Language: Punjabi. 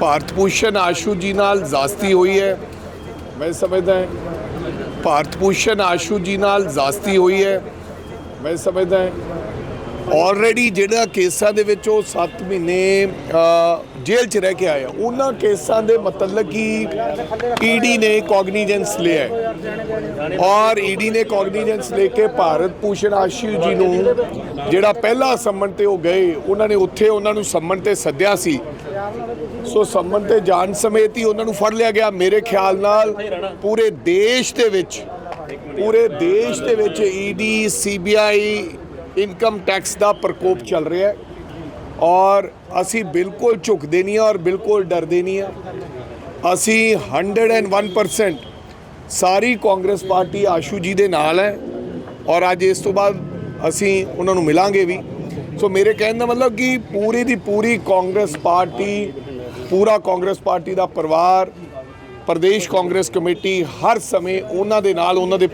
ਭਾਰਤ ਭੂਸ਼ਣ ਆਸ਼ੂ ਜੀ ਨਾਲ ਜ਼ਾਸਤੀ ਹੋਈ ਹੈ। ਮੈਂ ਸਮਝਦਾ ਹਾਂ ਭਾਰਤ ਭੂਸ਼ਣ ਆਸ਼ੂ ਜੀ ਨਾਲ ਜ਼ਾਸਤੀ ਹੋਈ ਹੈ। ਮੈਂ ਸਮਝਦਾ ਹਾਂ ਆਲਰੇਡੀ ਜਿਹੜਾ ਕੇਸਾਂ ਦੇ ਵਿੱਚ ਉਹ 7 ਮਹੀਨੇ ਜੇਲ੍ਹ 'ਚ ਰਹਿ ਕੇ ਆਇਆ ਉਹਨਾਂ ਕੇਸਾਂ ਦੇ ਮਤਲਬ ਕਿ ਈਡੀ ਨੇ ਕੌਗਨੀਜੈਂਸ ਲਿਆ ਹੈ। ਔਰ ਈਡੀ ਨੇ ਕੌਗਨੀਜੈਂਸ ਲੈ ਕੇ ਭਾਰਤ ਭੂਸ਼ਣ ਆਸ਼ੂ ਜੀ ਨੂੰ ਜਿਹੜਾ ਪਹਿਲਾ ਸੰਮਨ ਤੇ ਉਹ ਗਏ, ਉਹਨਾਂ ਨੇ ਉੱਥੇ ਉਹਨਾਂ ਨੂੰ ਸੰਮਨ ਤੇ ਸੱਦਿਆ ਸੀ। ਸੋ ਸੰਮਨ ਤੇ ਜਾਣ ਸਮੇਤ ਹੀ ਉਹਨਾਂ ਨੂੰ ਫੜ ਲਿਆ ਗਿਆ। ਮੇਰੇ ਖਿਆਲ ਨਾਲ ਪੂਰੇ ਦੇਸ਼ ਦੇ ਵਿੱਚ, ਪੂਰੇ ਦੇਸ਼ ਦੇ ਵਿੱਚ ਈਡੀ ਸੀਬੀਆਈ ਇਨਕਮ ਟੈਕਸ ਦਾ ਪ੍ਰਕੋਪ ਚੱਲ ਰਿਹਾ ਹੈ। ਔਰ ਅਸੀਂ ਬਿਲਕੁਲ ਝੁਕਦੇ ਨਹੀਂ ਹਾਂ ਔਰ ਬਿਲਕੁਲ ਡਰਦੇ ਨਹੀਂ ਹਾਂ। ਅਸੀਂ 101% ਸਾਰੀ ਕਾਂਗਰਸ ਪਾਰਟੀ ਆਸ਼ੂ ਜੀ ਦੇ ਨਾਲ ਹੈ ਔਰ ਅੱਜ ਇਸ ਤੋਂ ਬਾਅਦ ਅਸੀਂ ਉਹਨਾਂ ਨੂੰ ਮਿਲਾਂਗੇ ਵੀ। ਸੋ ਮੇਰੇ ਕਹਿਣ ਦਾ ਮਤਲਬ ਕਿ ਪੂਰੀ ਦੀ ਪੂਰੀ ਕਾਂਗਰਸ ਪਾਰਟੀ ਪੂਰਾ ਕਾਂਗਰਸ ਪਾਰਟੀ ਦਾ ਪਰਿਵਾਰ, ਪ੍ਰਦੇਸ਼ ਕਾਂਗਰਸ ਕਮੇਟੀ ਹਰ ਸਮੇਂ ਉਹਨਾਂ ਦੇ ਨਾਲ, ਉਹਨਾਂ ਦੇ